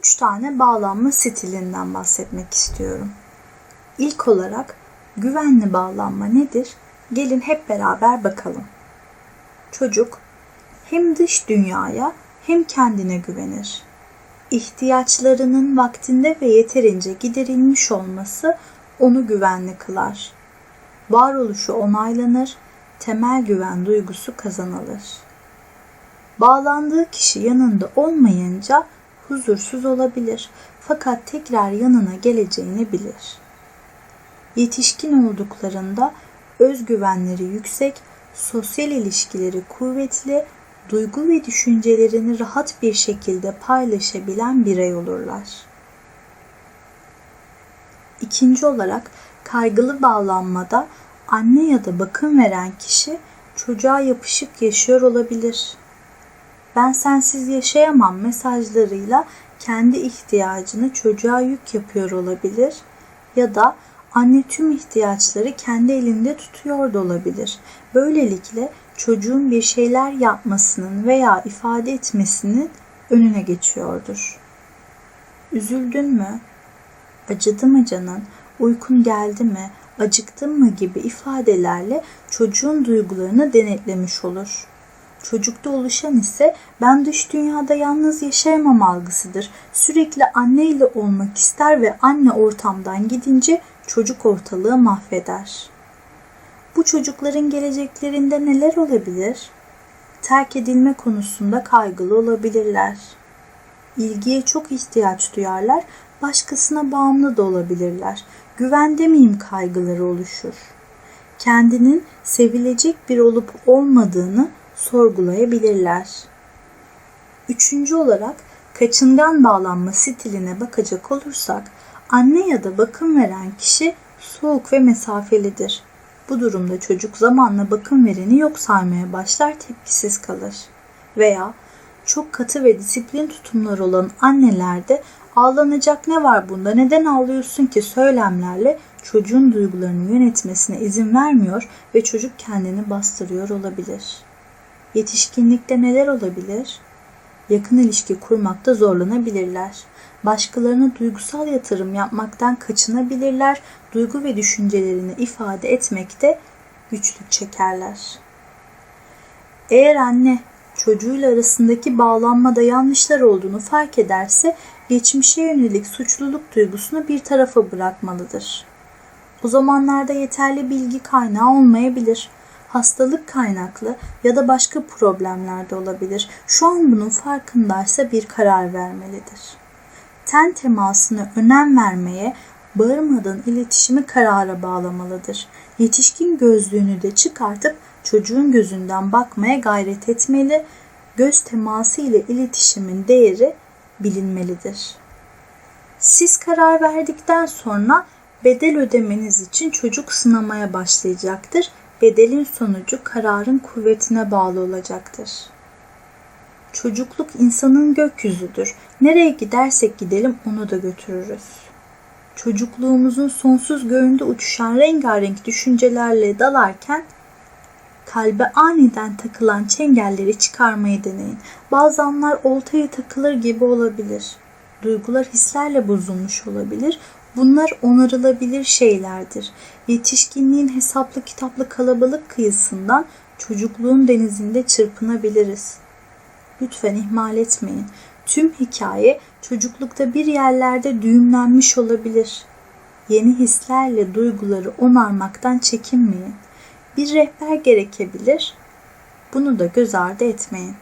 üç tane bağlanma stilinden bahsetmek istiyorum. İlk olarak güvenli bağlanma nedir? Gelin hep beraber bakalım. Çocuk hem dış dünyaya hem kendine güvenir. İhtiyaçlarının vaktinde ve yeterince giderilmiş olması onu güvenli kılar. Varoluşu onaylanır, temel güven duygusu kazanılır. Bağlandığı kişi yanında olmayınca huzursuz olabilir fakat tekrar yanına geleceğini bilir. Yetişkin olduklarında özgüvenleri yüksek, sosyal ilişkileri kuvvetli, duygu ve düşüncelerini rahat bir şekilde paylaşabilen birey olurlar. İkinci olarak kaygılı bağlanmada anne ya da bakım veren kişi çocuğa yapışık yaşıyor olabilir. Ben sensiz yaşayamam mesajlarıyla kendi ihtiyacını çocuğa yük yapıyor olabilir ya da anne tüm ihtiyaçları kendi elinde tutuyor da olabilir. Böylelikle çocuğun bir şeyler yapmasının veya ifade etmesinin önüne geçiyordur. Üzüldün mü? Acıdı mı canın? Uykun geldi mi? Acıktın mı gibi ifadelerle çocuğun duygularını denetlemiş olur. Çocukta oluşan ise ben dış dünyada yalnız yaşayamam algısıdır. Sürekli anneyle olmak ister ve anne ortamdan gidince çocuk ortalığı mahveder. Bu çocukların geleceklerinde neler olabilir? Terk edilme konusunda kaygılı olabilirler. İlgiye çok ihtiyaç duyarlar, başkasına bağımlı da olabilirler. Güvende miyim kaygıları oluşur. Kendinin sevilecek bir olup olmadığını sorgulayabilirler. Üçüncü olarak kaçıngan bağlanma stiline bakacak olursak anne ya da bakım veren kişi soğuk ve mesafelidir. Bu durumda çocuk zamanla bakım vereni yok saymaya başlar tepkisiz kalır. Veya çok katı ve disiplin tutumları olan annelerde ağlanacak ne var bunda neden ağlıyorsun ki söylemlerle çocuğun duygularını yönetmesine izin vermiyor ve çocuk kendini bastırıyor olabilir. Yetişkinlikte neler olabilir? Yakın ilişki kurmakta zorlanabilirler. Başkalarına duygusal yatırım yapmaktan kaçınabilirler. Duygu ve düşüncelerini ifade etmekte güçlük çekerler. Eğer anne çocuğuyla arasındaki bağlanmada yanlışlar olduğunu fark ederse geçmişe yönelik suçluluk duygusunu bir tarafa bırakmalıdır. O zamanlarda yeterli bilgi kaynağı olmayabilir hastalık kaynaklı ya da başka problemler de olabilir. Şu an bunun farkındaysa bir karar vermelidir. Ten temasına önem vermeye, bağırmadan iletişimi karara bağlamalıdır. Yetişkin gözlüğünü de çıkartıp çocuğun gözünden bakmaya gayret etmeli. Göz teması ile iletişimin değeri bilinmelidir. Siz karar verdikten sonra bedel ödemeniz için çocuk sınamaya başlayacaktır bedelin sonucu kararın kuvvetine bağlı olacaktır. Çocukluk insanın gökyüzüdür. Nereye gidersek gidelim onu da götürürüz. Çocukluğumuzun sonsuz göğünde uçuşan rengarenk düşüncelerle dalarken kalbe aniden takılan çengelleri çıkarmayı deneyin. Bazı anlar oltaya takılır gibi olabilir. Duygular hislerle bozulmuş olabilir. Bunlar onarılabilir şeylerdir. Yetişkinliğin hesaplı kitaplı kalabalık kıyısından çocukluğun denizinde çırpınabiliriz. Lütfen ihmal etmeyin. Tüm hikaye çocuklukta bir yerlerde düğümlenmiş olabilir. Yeni hislerle duyguları onarmaktan çekinmeyin. Bir rehber gerekebilir. Bunu da göz ardı etmeyin.